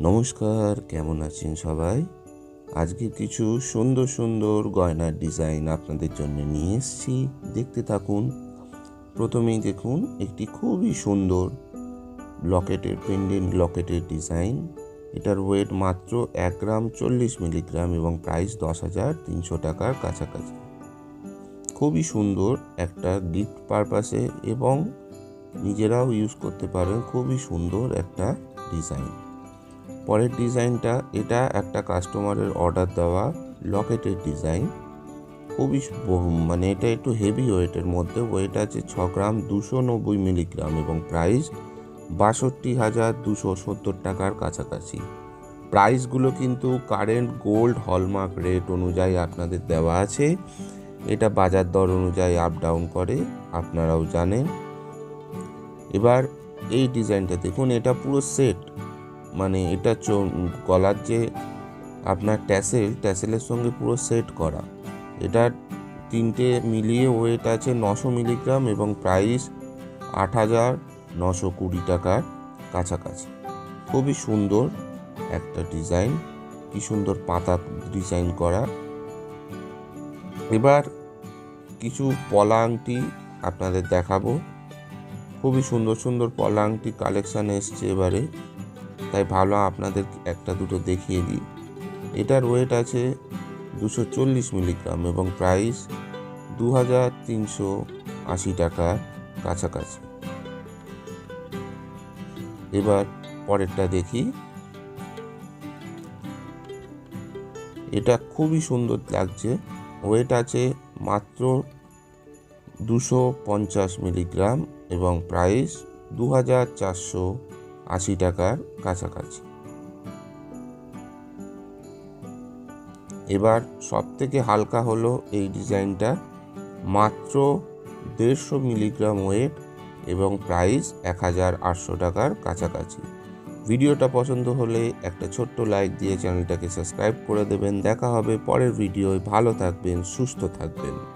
নমস্কার, কেমন আছেন সবাই? আজকে কিছু সুন্দর সুন্দর গয়নার ডিজাইন আপনাদের জন্য নিয়ে এসেছি। দেখতে থাকুন। প্রথমেই দেখুন, একটি খুবই সুন্দর লকেটের পেন্ডেন্ট লকেটের ডিজাইন। এটার ওয়েট মাত্র এক গ্রাম চল্লিশ মিলিগ্রাম এবং প্রাইস দশ হাজার তিনশো টাকার কাছাকাছি। খুবই সুন্দর একটা গিফট পারপাসে এবং নিজেরাও ইউজ করতে পারেন। খুবই সুন্দর একটা ডিজাইন। পরের ডিজাইনটা, এটা একটা কাস্টমারের অর্ডার দেওয়া লকেটের ডিজাইন। খুবই মানে এটা একটু হেভি ওয়েটের মধ্যে। ওয়েট আছে ছ গ্রাম দুশো নব্বই মিলিগ্রাম এবং প্রাইস বাষট্টি হাজার দুশো সত্তর টাকার কাছাকাছি। প্রাইসগুলো কিন্তু কারেন্ট গোল্ড হলমার্ক রেট অনুযায়ী আপনাদের দেওয়া আছে। এটা বাজার দর অনুযায়ী আপ ডাউন করে, আপনারাও জানেন। এবার এই ডিজাইনটা দেখুন, এটা পুরো সেট মানে এটা গলার যে আপনার ট্যাসেল, ট্যাসেলের সঙ্গে পুরো সেট করা। এটা তিনটে মিলিয়ে ওয়েট আছে নশো মিলিগ্রাম এবং প্রাইস আট হাজার নশো কুড়ি টাকার কাছাকাছি। খুবই সুন্দর একটা ডিজাইন কি সুন্দর পাতা ডিজাইন করা। এবার কিছু পলা আংটি আপনাদের দেখাবো। খুবই সুন্দর সুন্দর পলা আংটি কালেকশান এসছে এবারে। তাই ভালো আপনাদের একটা দুটো দেখিয়ে দিই। এটার ওয়েট আছে দুশো চল্লিশ মিলিগ্রাম এবং প্রাইস দু হাজার তিনশো আশি টাকার কাছাকাছি। এবার পরেরটা দেখি। এটা খুবই সুন্দর লাগছে। ওয়েট আছে মাত্র দুশো পঞ্চাশ মিলিগ্রাম এবং প্রাইস দু হাজার চারশো আশি টাকার কাছাকাছি। এবার সব থেকে হালকা হলো এই ডিজাইনটা মাত্র দেড়শো মিলিগ্রাম ওয়েট এবং প্রাইস এক হাজার আটশো টাকার কাছাকাছি। ভিডিওটা পছন্দ হলে একটা ছোট্ট লাইক দিয়ে চ্যানেলটাকে সাবস্ক্রাইব করে দেবেন। দেখা হবে পরের ভিডিওয়। ভালো থাকবেন, সুস্থ থাকবেন।